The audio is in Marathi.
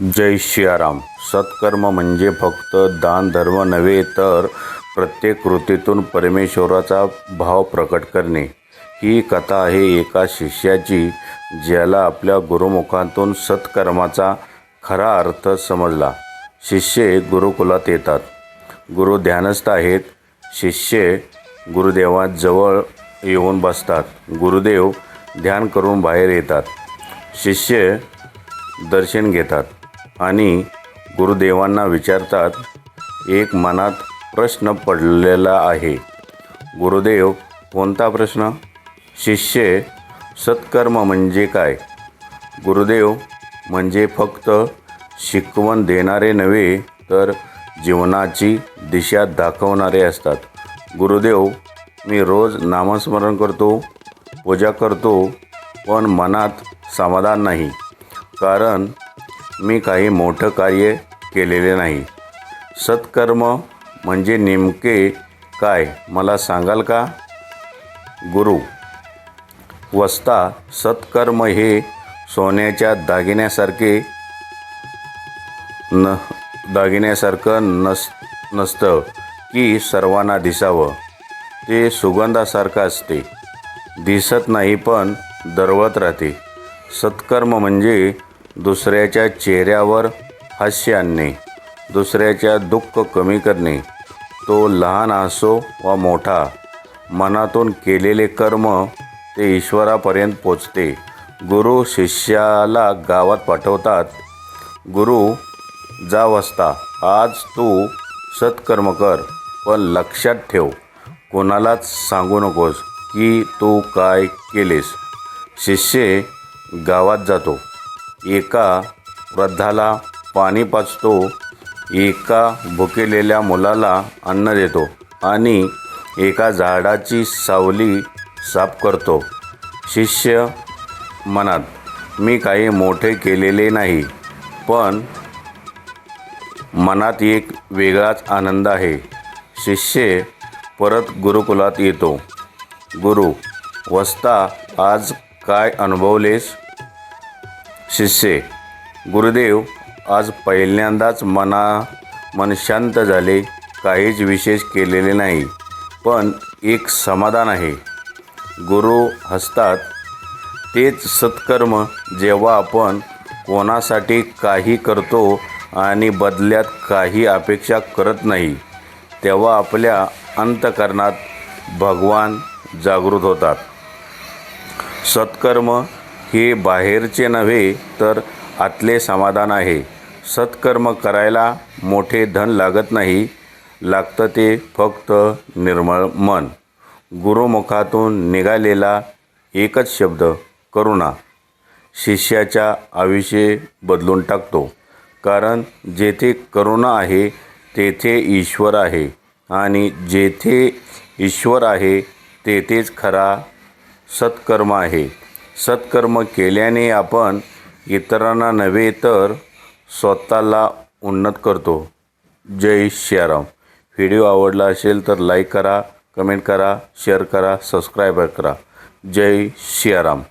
जय सियाराम सत्कर्म म्हणजे फक्त दान धर्म नव्हे तर प्रत्येक कृतीतून परमेश्वराचा भाव प्रकट करणे. ही कथा आहे एका शिष्याची ज्याला आपल्या गुरुमुखातून सत्कर्माचा खरा अर्थ समजला. शिष्य गुरुकुलात येतात. गुरु ध्यानस्थ आहेत. शिष्य गुरुदेवाजवळ येऊन बसतात. गुरुदेव ध्यान करून बाहेर येतात. शिष्य दर्शन घेतात. आणि गुरुदेवांना विचारतात एक मनात प्रश्न पडलेला आहे. गुरुदेव कोणता प्रश्न? शिष्य सत्कर्म म्हणजे काय? गुरुदेव म्हणजे फक्त शिकवण देणारे नव्हे तर जीवनाची दिशा दाखवणारे असतात. गुरुदेव मी रोज नामस्मरण करतो पूजा करतो पण मनात समाधान नाही. कारण मी काही मोठं कार्य केलेले नाही. सत्कर्म म्हणजे नेमके काय मला सांगाल का? गुरु वस्ता सत्कर्म हे सोन्याच्या दागिन्यासारखे न दागिन्यासारखं नस नसतं की सर्वांना दिसावं. ते सुगंधासारखं असते. दिसत नाही पण दरवत राहते. सत्कर्म म्हणजे दुसऱ्याच्या चेहऱ्यावर हास्य आणणे दुसऱ्याच्या दुःख कमी करणे. तो लहान असो वा मोठा मनातून केलेले कर्म ते ईश्वरापर्यंत पोचते. गुरु शिष्याला गावात पाठवतात गुरु जा वसता आज तू सत्कर्म कर पण लक्षात ठेव कोणालाच सांगू नकोस की तू काय केलेस. शिष्य गावात जातो. एका वृद्धाला पाणी पाचतो एका भुकेलेल्या मुलाला अन्न देतो आणि एका झाडाची सावली साफ करतो. शिष्य मनात मी काही मोठे केलेले नाही पण मनात एक वेगळाच आनंद आहे. शिष्य परत गुरुकुलात येतो. गुरु वस्ता आज काय अनुभवलेस? शिष्य गुरुदेव आज पहिल्यांदाच मना मन शांत झाले काहीच विशेष केलेले नाही पण एक समाधान आहे. गुरु हसतात तेच सत्कर्म जेव्हा आपण कोणासाठी काही करतो आणि बदल्यात काही अपेक्षा करत नाही तेव्हा आपल्या अंतकरणात भगवान जागृत होतात. सत्कर्म हे बाहेरचे नव्हे तर आतले समाधान आहे. सत्कर्म करायला मोठे धन लागत नाही लागतं ते फक्त निर्मळ मन. गुरुमुखातून निघालेला एकच शब्द करुणा. शिष्याच्या आयुष्य बदलून टाकतो. कारण जेथे करुणा आहे तेथे ईश्वर आहे. आणि जेथे ईश्वर आहे तेथेच खरा सत्कर्म आहे. सत्कर्म केल्याने आपण इतरांना नव्हे तर स्वतःला उन्नत करतो. जय श्रीराम व्हिडिओ आवडला असेल तर लाईक करा कमेंट करा शेअर करा सबस्क्राईब करा. जय श्रीराम